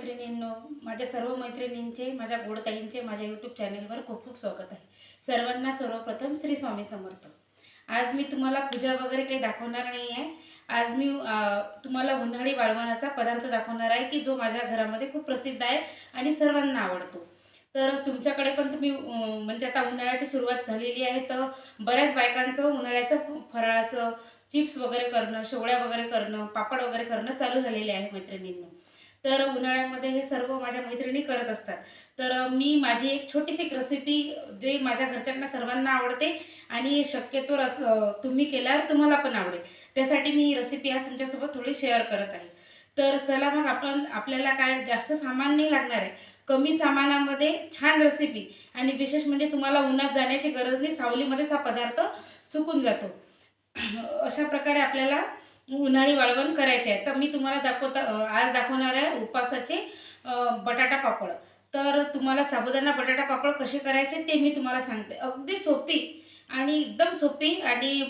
मैत्रिणींनो माझ्या सर्व मैत्रिणींचे माझ्या गोडताईंचे माझ्या यूट्यूब चॅनेलवर खूप खूप स्वागत आहे. सर्वांना सर्वप्रथम श्री स्वामी समर्थ. आज मी तुम्हाला पूजा वगैरे काही दाखवणार नाही आहे आज मी तुम्हाला उन्हाळी वाळवणाचा पदार्थ दाखवणार आहे की जो माझ्या घरामध्ये खूप प्रसिद्ध आहे आणि सर्वांना आवडतो. तर तुमच्याकडे पण तुम्ही म्हणजे आता उन्हाळ्याची सुरुवात झालेली आहे तर बऱ्याच बायकांचं उन्हाळ्याचं फराळाचं चिप्स वगैरे करणं शेवळ्या वगैरे करणं पापड वगैरे करणं चालू झालेले आहे मैत्रिणींना. तर उन्हाळ्यामध्ये हे सर्व माझ्या मैत्रिणी करत असतात. तर मी माझी एक छोटीशी रेसिपी जे माझ्या घरच्यांना सर्वांना आवडते आणि शक्यतो रस तुम्ही केल्यावर तुम्हाला पण आवडेल. त्यासाठी मी ही रेसिपी आज तुमच्यासोबत थोडी शेअर करत आहे. तर चला मग आपण आपल्याला काय जास्त सामान नाही लागणार आहे. कमी सामानामध्ये छान रेसिपी आणि विशेष म्हणजे तुम्हाला उन्हात जाण्याची गरज नाही सावलीमध्येच हा पदार्थ सुकून जातो. अशा प्रकारे आपल्याला उन्हाळी वाळवण करायचे आहे. तर मी तुम्हाला दाखवता आज दाखवणार आहे उपासाचे बटाटा पापड. तर तुम्हाला साबुदाणा बटाटा पापड कसे करायचे ते मी तुम्हाला सांगते. अगदी सोपी आणि एकदम सोपी आणि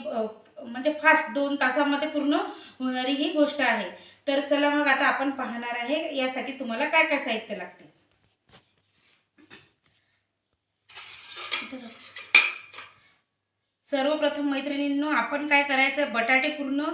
म्हणजे फास्ट दोन तासामध्ये पूर्ण होणारी ही गोष्ट आहे. तर चला मग आता आपण पाहणार आहे यासाठी तुम्हाला काय काय साहित्य लागते. सर्वप्रथम मैत्रिणींनो आपण काय करायचं? बटाटे पूर्ण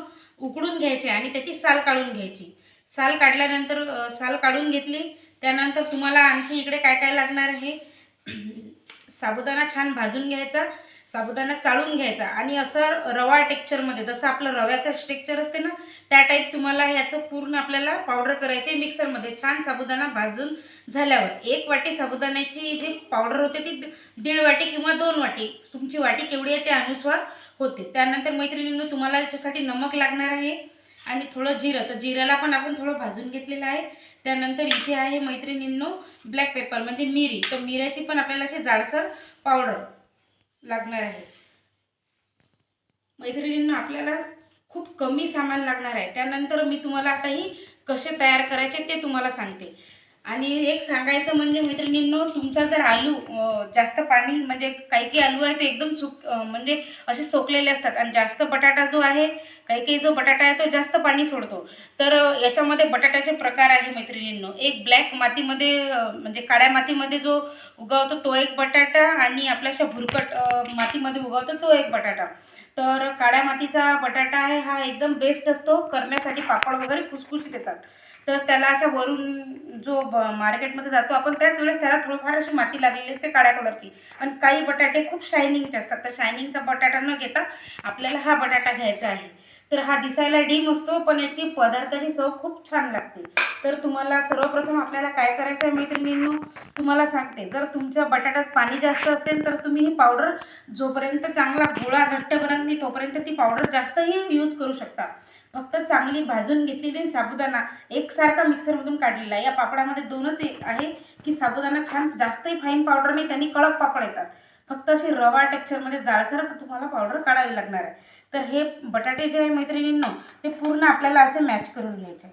उकडून घ्यायचे आणि त्याची साल काढून घ्यायची. साल काढल्यानंतर साल काढून घेतली. त्यानंतर तुम्हाला आणखी इकडे काय काय लागणार आहे? साबुदाणा छान भाजून घ्यायचा. साबुदाणा चाळून घ्यायचा. आणि असं रवा टेक्चरमध्ये जसं आपलं रव्याचं टेक्चर असते ना त्या टाईप तुम्हाला ह्याचं पूर्ण आपल्याला पावडर करायचे मिक्सरमध्ये छान साबुदाणा भाजून झाल्यावर एक वाटी साबुदाण्याची जी पावडर होते ती दीड वाटी किंवा दोन वाटी. तुमची वाटी केवढी आहे त्यानुसार होते. त्यानंतर मैत्रिणींनो तुम्हाला याच्यासाठी नमक लागणार आहे आणि थोडं जिरं. तर जिऱ्याला पण आपण थोडं भाजून घेतलेलं आहे. त्यानंतर इथे आहे मैत्रिणींनो ब्लॅक पेपर म्हणजे मिरी. तर मिऱ्याची पण आपल्याला अशी जाडसर पावडर लागणार आहे. मैत्रिणींनो आपल्याला खूप कमी सामान लागणार आहे. त्यानंतर मी तुम्हाला आता ही कसे तयार करायचे ते तुम्हाला सांगते. आणि एक सांगायचं म्हणजे मैत्रिणींनो तुमचा जर आलू जास्त पाणी म्हणजे काही काही आलू आहे ते एकदम सुक म्हणजे असे सोकलेले असतात. आणि जास्त बटाटा जो आहे काही काही जो बटाटा आहे तो जास्त पाणी सोडतो. तर याच्यामध्ये बटाट्याचे प्रकार आहे मैत्रिणींनो. एक ब्लॅक मातीमध्ये म्हणजे काळ्या मातीमध्ये जो उगवतो तो एक बटाटा आणि आपल्याशा भुरकट मातीमध्ये उगवतो तो एक बटाटा. तर काळ्या मातीचा बटाटा आहे हा एकदम बेस्ट असतो. करण्यासाठी पापड वगैरे खुसखुशीत येतात. तर त्याला अशा वरून जो ब मार्केटमध्ये जातो आपण त्याच वेळेस त्याला थोडंफार अशी माती लागलेली असते काळ्या कलरची आणि काही बटाटे खूप शायनिंगचे असतात. तर शायनिंगचा बटाटा न घेता आपल्याला हा बटाटा घ्यायचा आहे. तर हा दिसायला डीम असतो पण याची पदार्थाची चव खूप छान लागते. तर तुम्हाला सर्वप्रथम आपल्याला काय करायचं आहे मैत्रिणींनो तुम्हाला सांगते. जर तुमच्या बटाट्यात पाणी जास्त असेल तर तुम्ही ही पावडर जोपर्यंत चांगला गोळा घट्टपर्यंत नाही तोपर्यंत ती पावडर जास्तही यूज करू शकता. फक्त चांगली भाजून घेतलेली साबुदाणा एकसारखा मिक्सरमधून काढलेला. या पापडामध्ये दोनच एक आहे की साबुदाणा छान जास्तही फाईन पावडर नाही त्यांनी कडक पापड येतात. फक्त अशी रवा टेक्चरमध्ये जाळसर तुम्हाला पावडर काढावी लागणार आहे. तर हे बटाटे जे आहे मैत्रिणींनो ते पूर्ण आपल्याला असे मॅच करून घ्यायचे.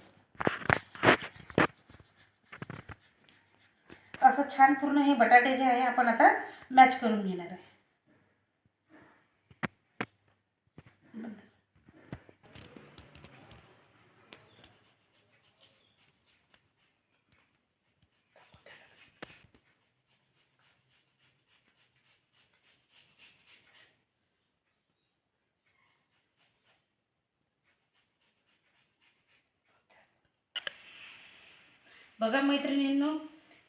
असं छान पूर्ण हे बटाटे जे आहे आपण आता मॅच करून घेणार आहे. बघा मैत्रिणींनो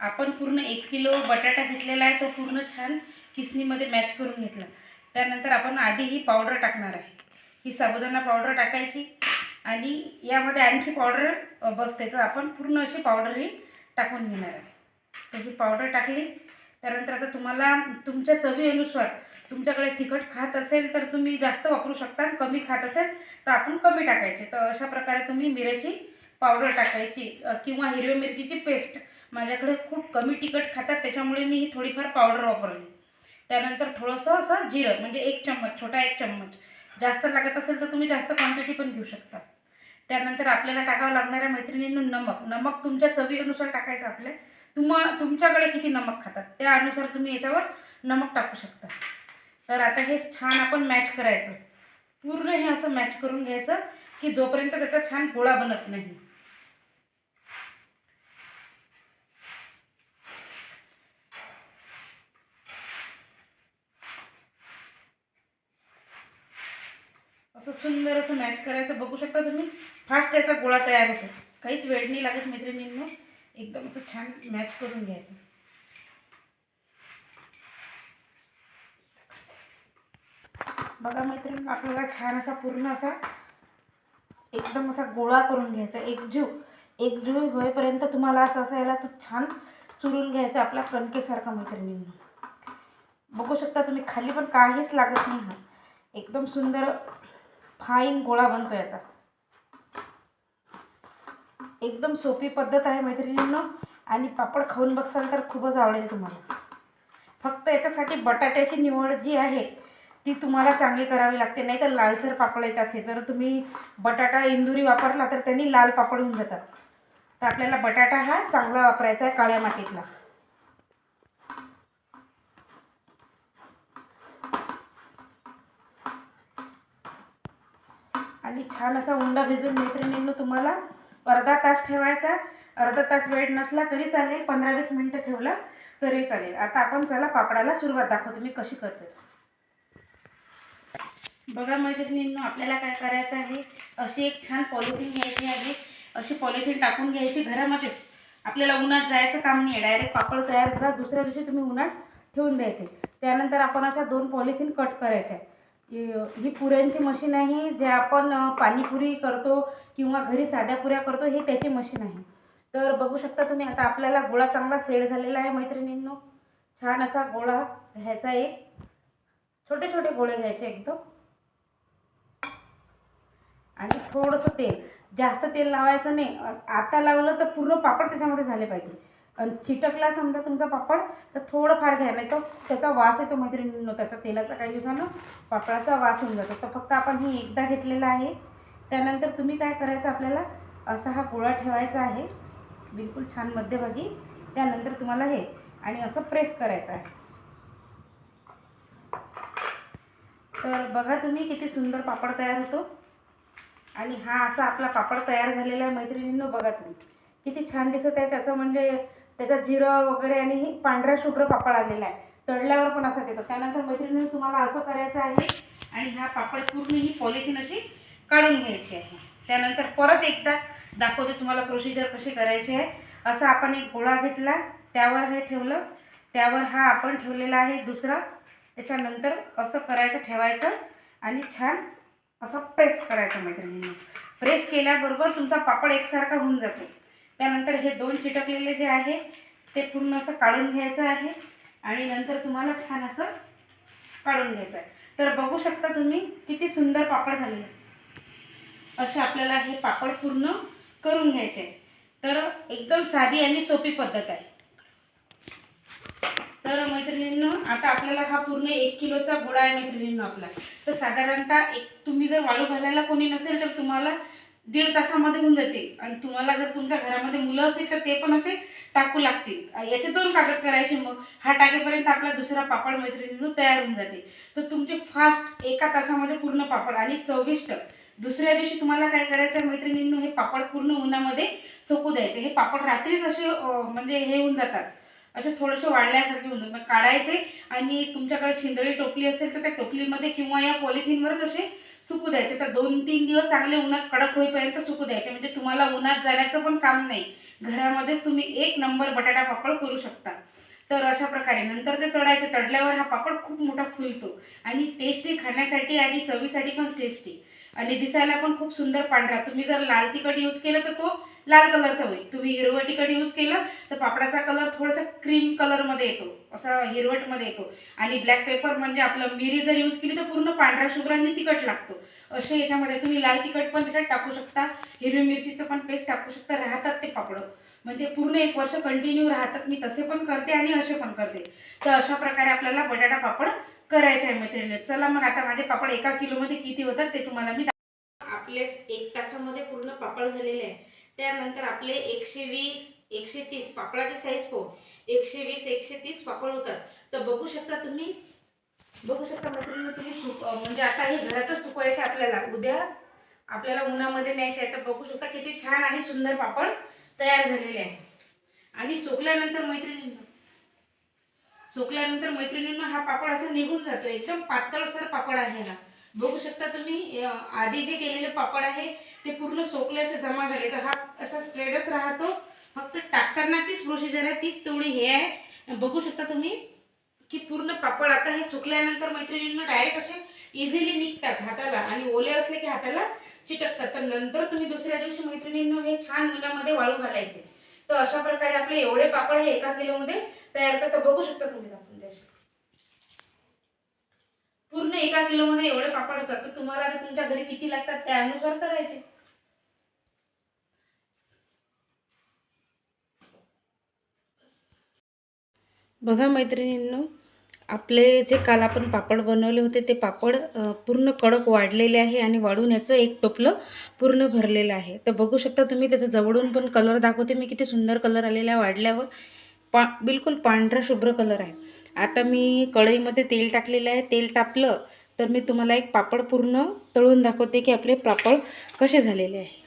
आपण पूर्ण एक किलो बटाटा घेतलेला आहे तो पूर्ण छान किसणीमध्ये मॅच करून घेतला. त्यानंतर आपण आधी ही पावडर टाकणार आहे. ही साबुदाणा पावडर टाकायची आणि यामध्ये आणखी पावडर बसते. तर आपण पूर्ण अशी पावडर ही टाकून घेणार आहे. तर ही पावडर टाकली. त्यानंतर आता तुम्हाला तुमच्या चवीनुसार तुमच्याकडे तिखट खात असेल तर तुम्ही जास्त वापरू शकता कमी खात असेल तर आपण कमी टाकायचे. तर अशा प्रकारे तुम्ही मिऱ्याची पावडर टाकायची किंवा हिरव्या मिरचीची पेस्ट. माझ्याकडे खूप कमी तिखट खातात त्याच्यामुळे मी ही थोडीफार पावडर वापरली. त्यानंतर थोडंसं असं जिरं म्हणजे एक चम्मच छोटा एक चम्मच. जास्त लागत असेल तर तुम्ही जास्त क्वांटिटी पण घेऊ शकता. त्यानंतर आपल्याला टाकावं लागणाऱ्या मैत्रिणींनी मैत्रिणींनो नमक. नमक तुमच्या चवीनुसार टाकायचं आपल्या तुम्हा तुमच्याकडे किती नमक खातात त्यानुसार तुम्ही याच्यावर नमक टाकू शकता. तर आता हे छान आपण मॅच करायचं. पूर्ण हे असं मॅच करून घ्यायचं की जोपर्यंत त्याचा छान गोळा बनत नाही. असं सुंदर असं मॅच करायचं बघू शकता तुम्ही? फास्ट त्याचा गोळा तयार होतो. काहीच वेळ नाही लागत मैत्रिणींना. एकदम असं छान मॅच करून घ्यायचं. बघा मैत्रिणी आपल्याला छान असा पूर्ण असा एकदम असा गोळा करून घ्यायचा. एकजीव एकजीव होईपर्यंत तुम्हाला असं असं याला तर छान चुरून घ्यायचं आपल्या कणकेसारखा मैत्रिणींना. बघू शकता तुम्ही खाली पण काहीच लागत नाही हा. एकदम सुंदर फाईन गोळा बनतो याचा. एकदम सोपी पद्धत आहे मैत्रिणींनो. आणि पापड खाऊन बघसाल तर खूपच आवडेल तुम्हाला. फक्त याच्यासाठी बटाट्याची निवड जी आहे ती तुम्हाला चांगली करावी लागते. नाही तर लालसर पापड येतात हे. जर तुम्ही बटाटा इंदुरी वापरला तर त्यांनी लाल पापड होऊन जातात. तर आपल्याला बटाटा हा चांगला वापरायचा आहे काळ्या मातीतला. आणि छान असा उंडा भिजून मैत्रिणींनो तुम्हाला अर्धा तास ठेवायचा. अर्धा तास वेळ नसला तरी चालेल. पंधरा वीस मिनटं ठेवला तरी चालेल. आता आपण चला पापडाला सुरुवात दाखवतो. मी कशी करते. बघा मैत्रिणींनो आपल्याला काय करायचं आहे? अशी एक छान पॉलिथिन घ्यायची आहे. अशी पॉलिथिन टाकून घ्यायची घरामध्येच. आपल्याला उन्हात जायचं काम नाही आहे डायरेक्ट पापड तयार झाला दुसऱ्या दिवशी तुम्ही उन्हात ठेवून द्यायचे. त्यानंतर आपण अशा दोन पॉलिथिन कट करायच्या. ही- पुऱ्यांची मशीन आहे जे आपण पाणीपुरी करतो किंवा घरी साध्या पुऱ्या करतो हे त्याची मशीन आहे. तर बघू शकता तुम्ही आता आपल्याला गोळा चांगला सेड झालेला आहे मैत्रिणींनो. छान असा गोळा घ्यायचा एक छोटे छोटे गोळे घ्यायचे एकदम. आणि थोडंसं तेल. जास्त तेल लावायचं नाही. आता लावलं तर पूर्ण पापड त्याच्यामध्ये झाले पाहिजे. आणि चिटकला समजा तुमचा पापड तर थोडंफार घ्या. नाही तर त्याचा वास येतो मैत्रिणींनो त्याचा तेलाचा काही दिवसानं पापडाचा वास होऊन जातो. तर फक्त आपण हे एकदा घेतलेला आहे. त्यानंतर तुम्ही काय करायचं आपल्याला? असा हा गोळा ठेवायचा आहे. बिलकुल छान मध्यभागी. त्यानंतर तुम्हाला हे आणि असं प्रेस करायचं आहे. तर बघा तुम्ही किती सुंदर पापड तयार होतो. आणि हा असा आपला पापड तयार झालेला आहे मैत्रिणींनो बघा तुम्ही. किती छान दिसत आहे. त्याचं म्हणजे त्याच्यात जिरं वगैरे आणि ही पांढरा शुभ्र पापड आलेला आहे. तळल्यावर पण असाच येतो. त्यानंतर मैत्रिणी तुम्हाला असं करायचं आहे आणि हा पापड पूर्ण ही पॉलिथिन अशी काढून घ्यायची आहे. त्यानंतर परत एकदा दाखवते तुम्हाला प्रोसिजर कशी करायची आहे. असा आपण एक गोळा घेतला त्यावर हे ठेवलं त्यावर हा आपण ठेवलेला आहे दुसरा. त्याच्यानंतर असं करायचं ठेवायचं आणि छान असं प्रेस करायचं मैत्रिणींनो. प्रेस केल्याबरोबर तुमचा पापड एकसारखा होऊन जातो. त्यानंतर हे दोन चिटकलेले जे आहे ते पूर्ण असं काढून घ्यायचं आहे आणि नंतर तुम्हाला छान असं काढून घ्यायचं आहे. तर बघू शकता तुम्ही किती सुंदर पापड झालेले असे आपल्याला हे पापड पूर्ण करून घ्यायचे तर एकदम साधी आणि सोपी पद्धत आहे. तर मैत्रिणींनो आता आपल्याला हा पूर्ण एक किलोचा गोळा आहे मैत्रिणींनो आपला. तर साधारणतः एक तुम्ही जर वाळू घालायला कोणी नसेल तर तुम्हाला दीड तासामध्ये होऊन जाते. आणि तुम्हाला जर तुमच्या घरामध्ये मुलं असतील तर ते पण असे टाकू लागतील. याचे दोन कागद करायचे मग. हा टाकेपर्यंत आपला दुसरा पापड मैत्रिणीनं तयार होऊन जाते. तर तुमचे फास्ट एका तासामध्ये पूर्ण पापड आणि चविष्ट. दुसऱ्या दिवशी तुम्हाला काय करायचं आहे मैत्रिणींनो हे पापड पूर्ण उन्हामध्ये सोकू द्यायचे. हे पापड रात्रीच असे म्हणजे हे होऊन जातात. असे थोडेसे वाढल्यासारखे होऊन जातात. काढायचे आणि तुमच्याकडे शिंदळी टोपली असेल तर त्या टोपलीमध्ये किंवा या पॉलिथिनवरच असे सुकू द्यायचे. तर दोन तीन दिवस चांगले उन्हात कडक होईपर्यंत सुकू द्यायचे. म्हणजे तुम्हाला उन्हात जाण्याचं पण काम नाही. घरामध्येच तुम्ही एक नंबर बटाटा पापड करू शकता. तर अशा प्रकारे नंतर ते तळायचे. तडल्यावर हा पापड खूप मोठा फुलतो. आणि टेस्टी खाण्यासाठी आणि चवीसाठी पण टेस्टी आणि दिसायला पण खूप सुंदर पांढरा. तुम्ही जर लाल तिखट यूज केलं तर तो लाल कलरचा होईल. तुम्ही हिरवं तिखट यूज केलं तर पापडाचा कलर थोडासा क्रीम कलरमध्ये येतो. असा हिरवटमध्ये येतो. आणि ब्लॅक पेपर म्हणजे आपलं मिरी जर यूज केली तर पूर्ण पांढरा शुभ्र आणि तिखट लागतो. असे याच्यामध्ये तुम्ही लाल तिखट पण त्याच्यात टाकू शकता. हिरवी मिरचीचं पण पेस्ट टाकू शकता. राहतात ते पापडं. म्हणजे पूर्ण एक वर्ष कंटिन्यू राहतात. मी तसे पण करते आणि असे पण करते. तर अशा प्रकारे आपल्याला बटाटा पापड करायचे आहे मैत्रिणी चला मग आता माझे पापड एका किलोमध्ये किती होतात ते तुम्हाला मी आपले एक तासामध्ये पूर्ण पापड झालेले आहे त्यानंतर आपले एकशे वीस एकशे तीस पापडाची साईज पाहून एकशे वीस एकशे तीस पापड होतात. तर बघू शकता तुम्ही बघू शकता मैत्रिणी तुम्ही सुक म्हणजे आता हे घरातच सुकवायचे आपल्याला. उद्या आपल्याला उन्हामध्ये न्यायचे आहे. तर बघू शकता किती छान आणि सुंदर पापड तयार झालेले आहे. आणि सुकल्यानंतर मैत्रिणी सुकल्यानंतर मैत्रिणींना हा पापड असा निघून जातो. एकदम पातळसर पापड आहे हा. बघू शकता तुम्ही आधी जे केलेले पापड आहे ते पूर्ण सोकले असे जमा झाले. तर हा असा स्ट्रेटच राहतो. फक्त टाकताना तीच प्रोसिजर आहे तीच तेवढी हे आहे. बघू शकता तुम्ही की पूर्ण पापड आता हे सुकल्यानंतर मैत्रिणींना डायरेक्ट असे इझिली निघतात हाताला आणि ओले असले की हाताला चिटकतात. तर नंतर तुम्ही दुसऱ्या दिवशी मैत्रिणींना हे छान मुलामध्ये वाळू घालायचे. तर अशा प्रकारे आपले एवढे पापड हे एका किलोमध्ये तयार होतात तर बघू शकता तुम्ही दाखवून द्या पूर्ण एका किलोमध्ये एवढे पापड होतात. तर तुम्हाला तुमच्या घरी किती लागतात त्यानुसार करायचे. बघा मैत्रिणींनो आपले जे काल आपण पापड बनवले होते ते पापड पूर्ण कडक वाढलेले आहे आणि वाढून याचं एक टोपलं पूर्ण भरलेलं आहे. तर बघू शकता तुम्ही त्याचं जवळून पण कलर दाखवते मी किती सुंदर कलर आलेला आहे वाढल्यावर. पा बिलकुल पांढरा शुभ्र कलर आहे. आता मी कढईमध्ये तेल टाकलेलं आहे. तेल तापलं तर मी तुम्हाला एक पापड पूर्ण तळून दाखवते की आपले पापड कसे झालेले आहे.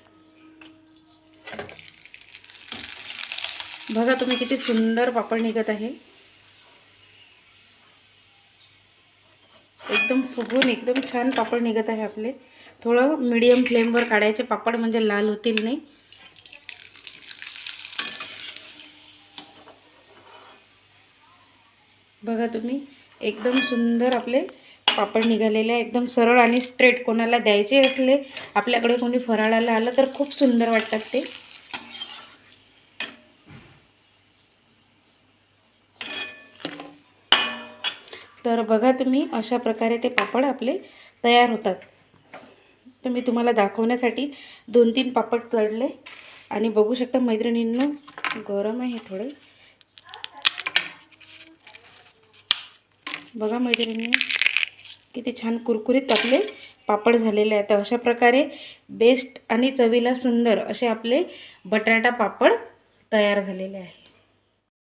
बघा तुम्ही किती सुंदर पापड निघत आहे. एकदम फुगून एकदम छान पापड निघत आहे आपले. थोडं मिडियम फ्लेमवर काढायचे. पापड म्हणजे लाल होतील नाही. बघा तुम्ही एकदम सुंदर आपले पापड निघालेले आहे. एकदम सरळ आणि स्ट्रेट कोणाला द्यायचे असले आपल्याकडे कोणी फराळाला आलं तर खूप सुंदर वाटतात ते तर बघा तुम्ही अशा प्रकारे ते पापड आपले तयार होतात. तर मी तुम्हाला दाखवण्यासाठी दोन तीन पापड तळले. आणि बघू शकता मैत्रिणींना गरम आहे थोडे. बघा मैत्रिणी किती छान कुरकुरीत आपले पापड झालेले आहेत. तर अशा प्रकारे बेस्ट आणि चवीला सुंदर असे आपले बटाटा पापड तयार झालेले आहे